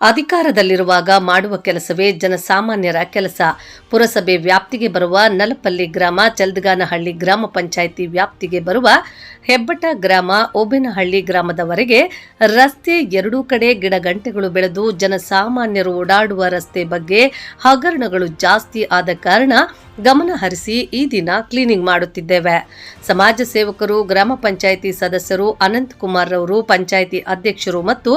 ಅಧಿಕಾರದಲ್ಲಿರುವಾಗ ಮಾಡುವ ಕೆಲಸವೇ ಜನಸಾಮಾನ್ಯರ ಕೆಲಸ. ಪುರಸಭೆ ವ್ಯಾಪ್ತಿಗೆ ಬರುವ ನಲಪಲ್ಲಿ ಗ್ರಾಮ, ಚಲ್ದಗಾನಹಳ್ಳಿ ಗ್ರಾಮ ಪಂಚಾಯಿತಿ ವ್ಯಾಪ್ತಿಗೆ ಬರುವ ಹೆಬ್ಬಟ ಗ್ರಾಮ, ಓಬೆನಹಳ್ಳಿ ಗ್ರಾಮದವರೆಗೆ ರಸ್ತೆ ಎರಡೂ ಕಡೆ ಗಿಡಗಂಟೆಗಳು ಬೆಳೆದು ಜನಸಾಮಾನ್ಯರು ಓಡಾಡುವ ರಸ್ತೆ ಬಗ್ಗೆ ಹಗರಣಗಳು ಜಾಸ್ತಿ ಆದ ಕಾರಣ ಗಮನ ಹರಿಸಿ ಈ ದಿನ ಕ್ಲೀನಿಂಗ್ ಮಾಡುತ್ತಿದ್ದೇವೆ. ಸಮಾಜ ಸೇವಕರು, ಗ್ರಾಮ ಪಂಚಾಯಿತಿ ಸದಸ್ಯರು, ಅನಂತ್ ಕುಮಾರ್ ರವರು, ಪಂಚಾಯಿತಿ ಅಧ್ಯಕ್ಷರು ಮತ್ತು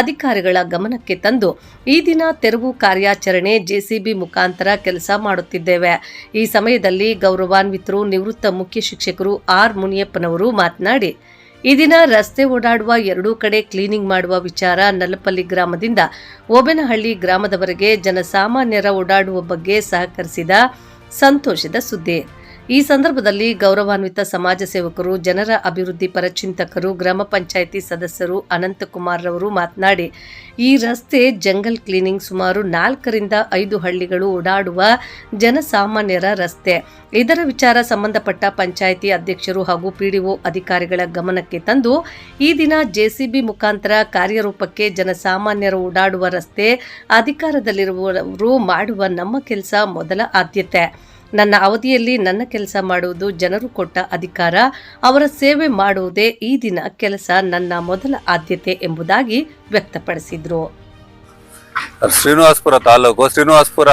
ಅಧಿಕಾರಿಗಳ ಗಮನಕ್ಕೆ ತಂದು ಈ ದಿನ ತೆರವು ಕಾರ್ಯಾಚರಣೆ ಜೆಸಿಬಿ ಮುಖಾಂತರ ಕೆಲಸ ಮಾಡುತ್ತಿದ್ದೇವೆ. ಈ ಸಮಯದಲ್ಲಿ ಗೌರವಾನ್ವಿತರು, ನಿವೃತ್ತ ಮುಖ್ಯ ಶಿಕ್ಷಕರು ಆರ್ ಮುನಿಯಪ್ಪನವರು ಮಾತನಾಡಿ, ಈ ದಿನ ರಸ್ತೆ ಓಡಾಡುವ ಎರಡೂ ಕಡೆ ಕ್ಲೀನಿಂಗ್ ಮಾಡುವ ವಿಚಾರ ನಲ್ಲಪಲ್ಲಿ ಗ್ರಾಮದಿಂದ ಓಬೆನಹಳ್ಳಿ ಗ್ರಾಮದವರೆಗೆ ಜನಸಾಮಾನ್ಯರ ಓಡಾಡುವ ಬಗ್ಗೆ ಸಹಕರಿಸಿದ ಸಂತೋಷದ ಸುದ್ದಿ. ಈ ಸಂದರ್ಭದಲ್ಲಿ ಗೌರವಾನ್ವಿತ ಸಮಾಜ ಸೇವಕರು, ಜನರ ಅಭಿವೃದ್ಧಿ ಪರ ಚಿಂತಕರು, ಗ್ರಾಮ ಪಂಚಾಯಿತಿ ಸದಸ್ಯರು ಅನಂತಕುಮಾರ್ ರವರು ಮಾತನಾಡಿ, ಈ ರಸ್ತೆ ಜಂಗಲ್ ಕ್ಲೀನಿಂಗ್ ಸುಮಾರು ನಾಲ್ಕರಿಂದ ಐದು ಹಳ್ಳಿಗಳು ಓಡಾಡುವ ಜನಸಾಮಾನ್ಯರ ರಸ್ತೆ. ಇದರ ವಿಚಾರ ಸಂಬಂಧಪಟ್ಟ ಪಂಚಾಯಿತಿ ಅಧ್ಯಕ್ಷರು ಹಾಗೂ ಪಿಡಿಒ ಅಧಿಕಾರಿಗಳ ಗಮನಕ್ಕೆ ತಂದು, ಈ ದಿನ ಜೆಸಿಬಿ ಮುಖಾಂತರ ಕಾರ್ಯರೂಪಕ್ಕೆ ಜನಸಾಮಾನ್ಯರು ಓಡಾಡುವ ರಸ್ತೆ ಅಧಿಕಾರದಲ್ಲಿರುವವರು ಮಾಡುವ ನಮ್ಮ ಕೆಲಸ ಮೊದಲ ಆದ್ಯತೆ. ನನ್ನ ಅವಧಿಯಲ್ಲಿ ನನ್ನ ಕೆಲಸ ಮಾಡುವುದು ಜನರು ಕೊಟ್ಟ ಅಧಿಕಾರ, ಅವರ ಸೇವೆ ಮಾಡುವುದೇ ಈ ದಿನ ಕೆಲಸ, ನನ್ನ ಮೊದಲ ಆದ್ಯತೆ ಎಂಬುದಾಗಿ ವ್ಯಕ್ತಪಡಿಸಿದರು. ಶ್ರೀನಿವಾಸಪುರ ತಾಲೂಕು. ಶ್ರೀನಿವಾಸಪುರ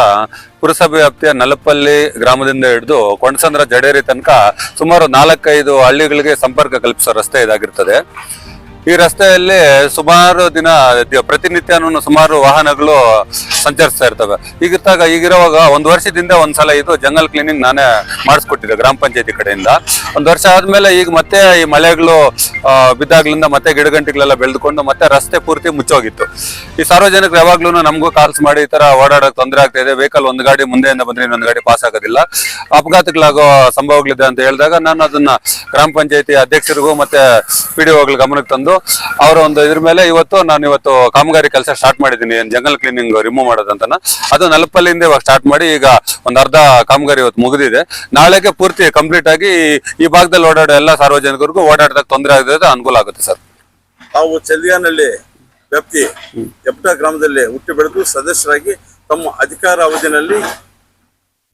ಪುರಸಭೆ ವ್ಯಾಪ್ತಿಯ ನಲಪಲ್ಲಿ ಗ್ರಾಮದಿಂದ ಹಿಡಿದು ಕೊಂಡಸಂದ್ರ ಜಡೇರಿ ತನಕ ಸುಮಾರು ನಾಲ್ಕೈದು ಹಳ್ಳಿಗಳಿಗೆ ಸಂಪರ್ಕ ಕಲ್ಪಿಸೋ ರಸ್ತೆ ಇದಾಗಿರ್ತದೆ. ಈ ರಸ್ತೆಯಲ್ಲಿ ಸುಮಾರು ದಿನ ಪ್ರತಿನಿತ್ಯನೂ ಸುಮಾರು ವಾಹನಗಳು ಸಂಚರಿಸ್ತಾ ಇರ್ತವೆ. ಈಗಿರ್ತಾಗ ಈಗಿರುವಾಗ ಒಂದು ವರ್ಷದಿಂದ ಒಂದ್ಸಲ ಇದು ಜಂಗಲ್ ಕ್ಲೀನಿಂಗ್ ನಾನೇ ಮಾಡಿಸ್ಕೊಟ್ಟಿದ್ದೆ ಗ್ರಾಮ ಪಂಚಾಯತಿ ಕಡೆಯಿಂದ. ಒಂದು ವರ್ಷ ಆದ್ಮೇಲೆ ಈಗ ಮತ್ತೆ ಈ ಮಳೆಗಳು ಬಿದ್ದಾಗ್ಲಿಂದ ಮತ್ತೆ ಗಿಡಗಂಟಿಗಳೆಲ್ಲ ಬೆಳೆದುಕೊಂಡು ಮತ್ತೆ ರಸ್ತೆ ಪೂರ್ತಿ ಮುಚ್ಚೋಗಿತ್ತು. ಈ ಸಾರ್ವಜನಿಕರು ಯಾವಾಗ್ಲೂ ನಮಗೂ ಕಾಲ್ಸ್ ಮಾಡಿ ಈ ತರ ಓಡಾಡೋಕ್ ತೊಂದರೆ ಆಗ್ತಾ ಇದೆ. ವೆಹಿಕಲ್ ಒಂದು ಗಾಡಿ ಮುಂದೆಯಿಂದ ಬಂದ್ರೆ ಇನ್ನೊಂದು ಗಾಡಿ ಪಾಸ್ ಆಗೋದಿಲ್ಲ. ಅಪಘಾತಗಳಾಗೋ ಸಂಭವಗಳಿದೆ ಅಂತ ಹೇಳಿದಾಗ ನಾನು ಅದನ್ನ ಗ್ರಾಮ ಪಂಚಾಯತಿ ಅಧ್ಯಕ್ಷರಿಗೂ ಮತ್ತೆ ಪಿ ಡಿ ಗಮನಕ್ಕೆ ತಂದು ಅವರ ಒಂದು ಇದ್ರ ಮೇಲೆ ಇವತ್ತು ನಾನು ಇವತ್ತು ಕಾಮಗಾರಿ ಕೆಲಸ ಸ್ಟಾರ್ಟ್ ಮಾಡಿದ್ದೀನಿ. ಜಂಗಲ್ ಕ್ಲೀನಿಂಗ್ ರಿಮೂವ್ ಮಾಡೋದಂತನ. ಅದು ನಲಪಲ್ಲಿಂದ ಇವಾಗ ಸ್ಟಾರ್ಟ್ ಮಾಡಿ ಈಗ ಒಂದ್ ಅರ್ಧ ಕಾಮಗಾರಿ ಇವತ್ತು ಮುಗಿದಿದೆ. ನಾಳೆಗೆ ಪೂರ್ತಿ ಕಂಪ್ಲೀಟ್ ಆಗಿ ಈ- ಭಾಗದಲ್ಲಿ ಓಡಾಡೋ ಎಲ್ಲ ಸಾರ್ವಜನಿಕರಿಗೂ ಓಡಾಡೋದಕ್ಕೆ ತೊಂದರೆ ಆಗದೆ ಅನುಕೂಲ ಆಗುತ್ತೆ ಸರ್. ತಾವು ಚಲಿಯಾನಲ್ಲಿ ವ್ಯಾಪ್ತಿ ಎಪ್ಟ ಗ್ರಾಮದಲ್ಲಿ ಹುಟ್ಟಿ ಬೆಳೆದು ಸದಸ್ಯರಾಗಿ ತಮ್ಮ ಅಧಿಕಾರ ಅವಧಿನಲ್ಲಿ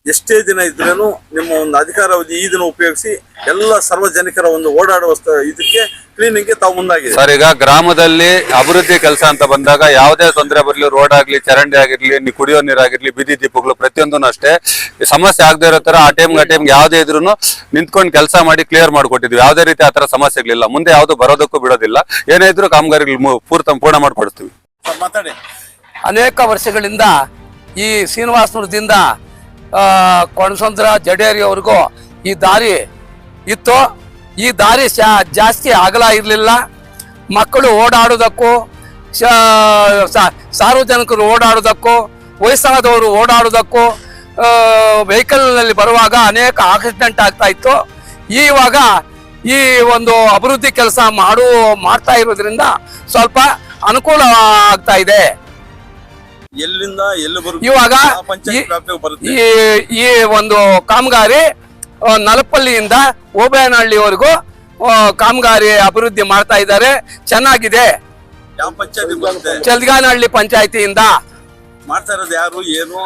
ಎಷ್ಟೇ ದಿನ ಇದ್ರೂ ನಿಮ್ಮ ಒಂದು ಅಧಿಕಾರ ಅವಧಿ ಈ ದಿನ ಉಪಯೋಗಿಸಿ ಎಲ್ಲ ಸಾರ್ವಜನಿಕರ ಒಂದು ಓಡಾಡುವ ಇದಕ್ಕೆ ಕ್ಲೀನಿಂಗ್ಗೆ ತಾವು ಮುಂದಾಗಿದೆ ಸರ್ ಈಗ ಗ್ರಾಮದಲ್ಲಿ ಅಭಿವೃದ್ಧಿ ಕೆಲಸ ಅಂತ ಬಂದಾಗ ಯಾವುದೇ ತೊಂದರೆ ಬರಲಿ ರೋಡ್ ಆಗಲಿ ಚರಂಡಿ ಆಗಿರಲಿ ನಿ- ಕುಡಿಯೋ ನೀರಾಗಿರಲಿ ಬೀದಿ ದೀಪಗಳು ಪ್ರತಿಯೊಂದೂ ಅಷ್ಟೇ. ಸಮಸ್ಯೆ ಆಗದೆ ಇರೋ ತರ ಆ ಟೈಮ್ಗೆ ಆ ಟೈಮ್ಗೆ ಯಾವುದೇ ಇದ್ರೂ ನಿಂತ್ಕೊಂಡು ಕೆಲಸ ಮಾಡಿ ಕ್ಲಿಯರ್ ಮಾಡಿಕೊಟ್ಟಿದ್ವಿ ಯಾವುದೇ ರೀತಿ ಆ ತರ ಸಮಸ್ಯೆಗಳಿಲ್ಲ. ಮುಂದೆ ಯಾವುದು ಬರೋದಕ್ಕೂ ಬಿಡೋದಿಲ್ಲ. ಏನೇ ಇದ್ರೂ ಕಾಮಗಾರಿಗಳು ಮು- ಪೂರ್ತ ಪೂರ್ಣ ಮಾಡಿಕೊಡ್ತೀವಿ ಸರ್, ಮಾತಾಡಿ. ಅನೇಕ ವರ್ಷಗಳಿಂದ ಈ ಶ್ರೀನಿವಾಸಪುರದಿಂದ ಆ, ಜಡೇರಿ ಅವ್ರಿಗೂ ಈ ದಾರಿ ಇತ್ತು. ಈ ದಾರಿ ಜಾಸ್ತಿ ಅಗಲ ಇರಲಿಲ್ಲ. ಮಕ್ಕಳು ಓಡಾಡೋದಕ್ಕೂ ಸಾರ್ವಜನಿಕರು ಓಡಾಡೋದಕ್ಕೂ ವಯಸ್ಸಾದವರು ಓಡಾಡೋದಕ್ಕೂ ವೆಹಿಕಲ್ನಲ್ಲಿ ಬರುವಾಗ ಅನೇಕ ಆಕ್ಸಿಡೆಂಟ್ ಆಗ್ತಾ ಇತ್ತು. ಈವಾಗ ಈ ಒಂದು ಅಭಿವೃದ್ಧಿ ಕೆಲಸ ಮಾಡು ಮಾಡ್ತಾ ಇರೋದ್ರಿಂದ ಸ್ವಲ್ಪ ಅನುಕೂಲ ಆಗ್ತಾ ಇದೆ. ಎಲ್ಲಿಂದ ಎಲ್ಲಿ ಇವಾಗ ಈ- ಬರುತ್ತೆ. ಈ ಈ ಒಂದು ಕಾಮಗಾರಿ ನಲಪಲ್ಲಿಯಿಂದ ಓಬೇನಹಳ್ಳಿವರೆಗೂ ಕಾಮಗಾರಿ ಅಭಿವೃದ್ಧಿ ಮಾಡ್ತಾ ಇದ್ದಾರೆ. ಚೆನ್ನಾಗಿದೆ. ಯಾವ ಪಂಚಾಯತ್ ಬರುತ್ತೆ? ಚಲ್ಗಾನಹಳ್ಳಿ ಪಂಚಾಯತಿಯಿಂದ. ಮಾಡ್ತಾ ಇರೋದು ಯಾರು ಏನು?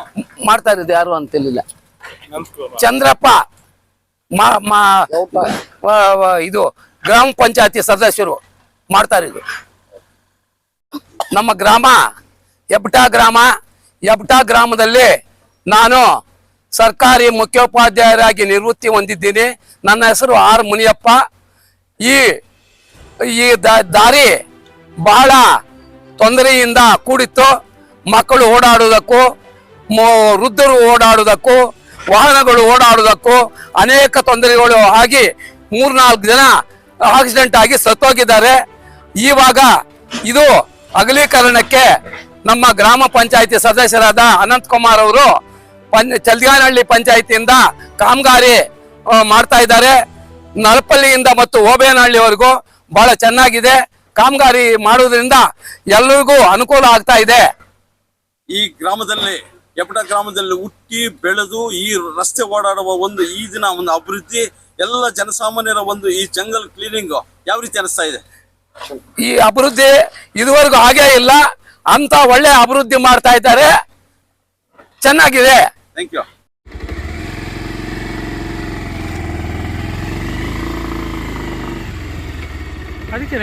ಮಾಡ್ತಾ ಇರೋದು ಯಾರು ಅಂತಿಲ್ಲ ಚಂದ್ರಪ್ಪ ಮಾ- ಮಾ- ವ- ವ- ಇದು ಗ್ರಾಮ ಪಂಚಾಯತಿ ಸದಸ್ಯರು ಮಾಡ್ತಾ ಇರೋದು. ನಮ್ಮ ಗ್ರಾಮ ಎಬ್ಟಾ ಗ್ರಾಮ, ಎಬ್ಟಾ ಗ್ರಾಮದಲ್ಲಿ ನಾನು ಸರ್ಕಾರಿ ಮುಖ್ಯೋಪಾಧ್ಯಾಯರಾಗಿ ನಿವೃತ್ತಿ ಹೊಂದಿದ್ದೀನಿ. ನನ್ನ ಹೆಸರು ಆರ್ ಮುನಿಯಪ್ಪ. ಈ ಈ ದಾರಿ ಬಹಳ ತೊಂದರೆಯಿಂದ ಕೂಡಿತ್ತು. ಮಕ್ಕಳು ಓಡಾಡುವುದಕ್ಕೂ ವೃದ್ಧರು ಓಡಾಡುವುದಕ್ಕೂ, ವಾಹನಗಳು ಓಡಾಡುವುದಕ್ಕೂ ಅನೇಕ ತೊಂದರೆಗಳು ಆಗಿ ಮೂರ್ನಾಲ್ಕು ಜನ ಆಕ್ಸಿಡೆಂಟ್ ಆಗಿ ಸತ್ತೋಗಿದ್ದಾರೆ. ಇವಾಗ ಇದು ಅಗಲೀಕರಣಕ್ಕೆ ನಮ್ಮ ಗ್ರಾಮ ಪಂಚಾಯತಿ ಸದಸ್ಯರಾದ ಅನಂತ್ ಕುಮಾರ್ ಅವರು ಪಂಚ ಚಲ್ಗಾನಹಳ್ಳಿ ಪಂಚಾಯತಿಯಿಂದ ಕಾಮಗಾರಿ ಮಾಡ್ತಾ ಇದ್ದಾರೆ. ನಳಪಲ್ಲಿಯಿಂದ ಮತ್ತು ಓಬೇನಹಳ್ಳಿವರೆಗೂ ಬಹಳ ಚೆನ್ನಾಗಿದೆ. ಕಾಮಗಾರಿ ಮಾಡುವುದರಿಂದ ಎಲ್ಲರಿಗೂ ಅನುಕೂಲ ಆಗ್ತಾ ಇದೆ. ಈ ಗ್ರಾಮದಲ್ಲಿ ಎಪಟ ಗ್ರಾಮದಲ್ಲಿ ಹುಟ್ಟಿ ಬೆಳೆದು ಈ ರಸ್ತೆ ಓಡಾಡುವ ಒಂದು ಈ ದಿನ ಒಂದು ಅಭಿವೃದ್ಧಿ ಎಲ್ಲ ಜನಸಾಮಾನ್ಯರ ಒಂದು ಈ ಜಂಗಲ್ ಕ್ಲೀನಿಂಗ್ ಯಾವ ರೀತಿ ಅನಿಸ್ತಾ ಇದೆ? ಈ ಅಭಿವೃದ್ಧಿ ಇದುವರೆಗೂ ಹಾಗೇ ಇಲ್ಲ. ಅಂತ ಒಳ್ಳೆ ಅಭಿವೃದ್ಧಿ ಮಾಡ್ತಾ ಇದ್ದಾರೆ. ಚೆನ್ನಾಗಿದೆ. ಥ್ಯಾಂಕ್ ಯು ಅದಕ್ಕೆ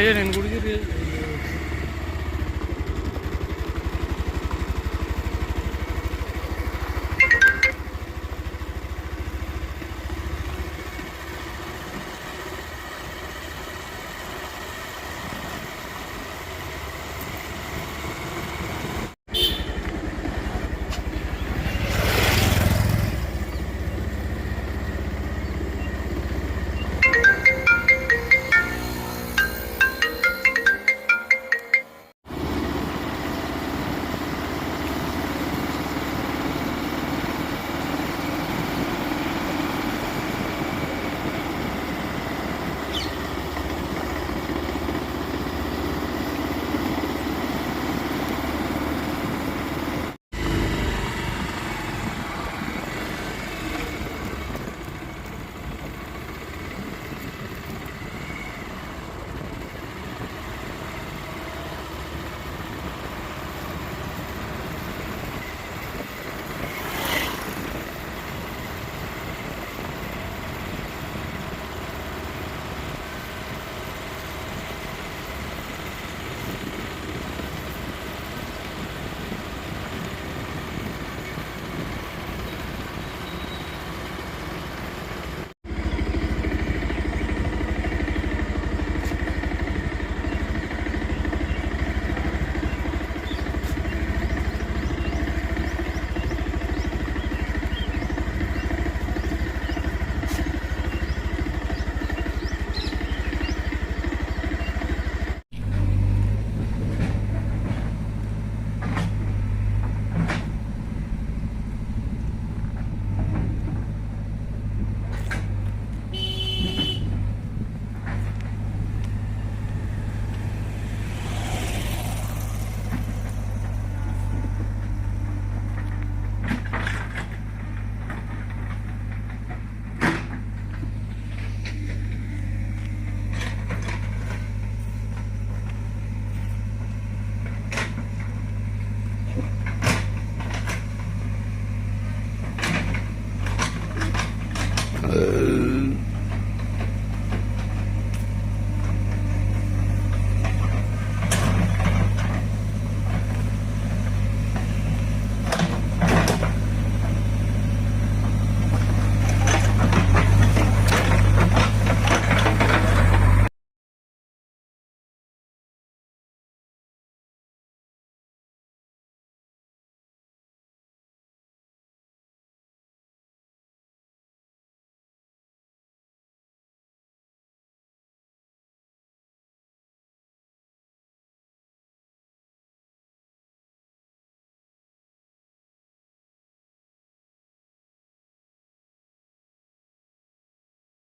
呃